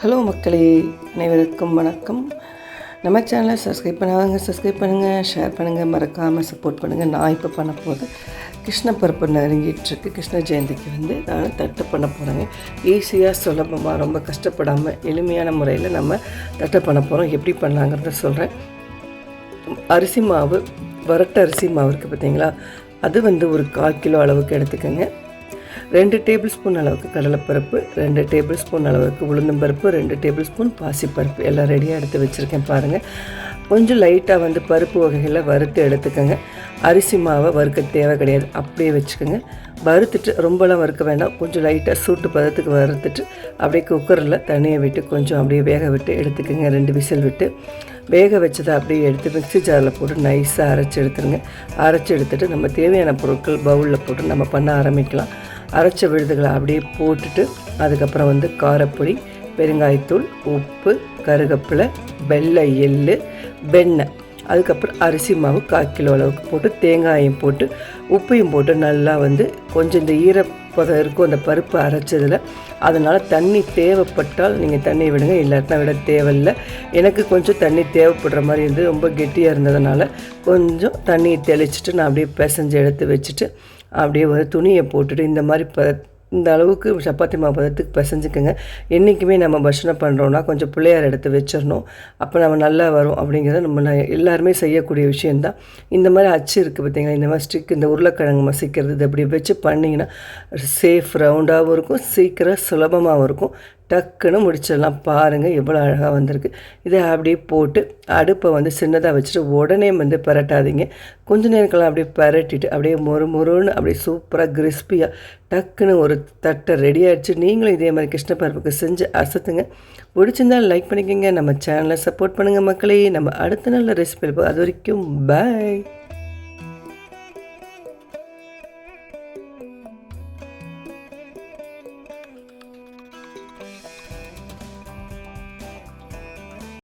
Hello மக்களே. அனைவருக்கும் வணக்கம். நம்ம சேனலை சப்ஸ்கிரைப் பண்ணாதவங்க சப்ஸ்கிரைப் பண்ணுங்கள் ஷேர் பண்ணுங்கள் மறக்காமல் சப்போர்ட் பண்ணுங்கள் நான் இப்போ பண்ண போது கிருஷ்ண பருப்பு நெருங்கிட்டுருக்கு கிருஷ்ண ஜெயந்திக்கு வந்து நான் தட்டு பண்ண போகிறேங்க ஈஸியாக சுலபமாக ரொம்ப கஷ்டப்படாமல் எளிமையான முறையில் நம்ம தட்டை பண்ண போகிறோம் எப்படி பண்ணலாங்கிறத சொல்கிறேன் அரிசி மாவு வரட்ட அரிசி மாவு இருக்குது பார்த்தீங்களா அது வந்து ஒரு கால் கிலோ அளவுக்கு எடுத்துக்கோங்க. ரெண்டு டேபிள் ஸ்பூன் அளவுக்கு கடலைப்பருப்பு ரெண்டு டேபிள் ஸ்பூன் அளவுக்கு உளுந்தம்பருப்பு ரெண்டு டேபிள் ஸ்பூன் பாசிப்பருப்பு. எல்லாம் ரெடியாக எடுத்து வச்சுருக்கேன் பாருங்கள் கொஞ்சம் லைட்டாக வந்து பருப்பு வகைகளை வறுத்து எடுத்துக்கோங்க. அரிசி மாவை வறுக்க தேவை கிடையாது. அப்படியே வச்சுக்கோங்க. வறுத்துட்டு ரொம்பலாம் வறுக்க வேண்டாம். கொஞ்சம் லைட்டாக சூட்டு பதத்துக்கு வறுத்துட்டு அப்படியே குக்கரில் தனியை விட்டு கொஞ்சம் அப்படியே வேக விட்டு எடுத்துக்கோங்க. ரெண்டு விசில் விட்டு வேக வச்சதை அப்படியே எடுத்து மிக்சி ஜாரில் போட்டு நைஸாக அரைச்சி எடுத்துருங்க. அரைச்சி எடுத்துகிட்டு நம்ம தேவையான பொருட்கள் பவுலில் போட்டு நம்ம பண்ண ஆரம்பிக்கலாம். அரைச்ச விழுதுகளை அப்படியே போட்டுட்டு அதுக்கப்புறம் வந்து காரப்பொடி பெருங்காயத்தூள் உப்பு கருகப்பிலை வெள்ளை எள்ளு வெண்ணெய். அதுக்கப்புறம் அரிசி மாவு கால் கிலோ அளவுக்கு போட்டு தேங்காயும் போட்டு உப்பையும் போட்டு நல்லா வந்து கொஞ்சம் இந்த ஈரப்பதம் இருக்கும் அந்த பருப்பு அரைச்சதில் அதனால் தண்ணி தேவைப்பட்டால் நீங்கள் தண்ணி விடுங்க. இல்லாட்டினா விட தேவையில்லை. எனக்கு கொஞ்சம் தண்ணி தேவைப்படுற மாதிரி இருந்து ரொம்ப கெட்டியாக இருந்ததுனால கொஞ்சம் தண்ணியை தெளிச்சிட்டு நான் அப்படியே பிசைஞ்சு எடுத்து வச்சுட்டு அப்படியே ஒரு துணியை போட்டுட்டு இந்த மாதிரி ப இந்த அளவுக்கு சப்பாத்தி மாவு பதத்துக்கு பிசைஞ்சுக்கோங்க. என்றைக்குமே நம்ம பட்சணம் பண்ணுறோன்னா கொஞ்சம் பிள்ளையார் எடுத்து வச்சிடணும். அப்போ நம்ம நல்லா வரும் அப்படிங்கிறத நம்ம எல்லாருமே செய்யக்கூடிய விஷயந்தான் இந்த மாதிரி அச்சு இருக்குது பார்த்தீங்களா இந்த மாதிரி ஸ்டிக் இந்த உருளைக்கிழங்கு மசிக்கிறது இது அப்படி வச்சு பண்ணிங்கன்னா சேஃப் ரவுண்டாகவும் இருக்கும் சீக்கிரம் சுலபமாகவும் இருக்கும். டக்குன்னு முடிச்சிடலாம். பாருங்கள் எவ்வளோ அழகாக வந்திருக்கு. இதை அப்படியே போட்டு அடுப்பை வந்து சின்னதாக வச்சுட்டு உடனே வந்து பரட்டாதீங்க. கொஞ்ச நேரங்களாக அப்படியே பரட்டிட்டு அப்படியே மொறு மொறுன்னு அப்படியே சூப்பராக கிறிஸ்பியாக டக்குன்னு ஒரு தட்டை ரெடி ஆகிடுச்சு நீங்களும் இதே மாதிரி கிருஷ்ண பருப்புக்கு செஞ்சு அசத்துங்க. பிடிச்சிருந்தால் லைக் பண்ணிக்கோங்க. நம்ம சேனலை சப்போர்ட் பண்ணுங்கள் மக்களே. நம்ம அடுத்த நல்ல ரெசிபி அது வரைக்கும் பாய்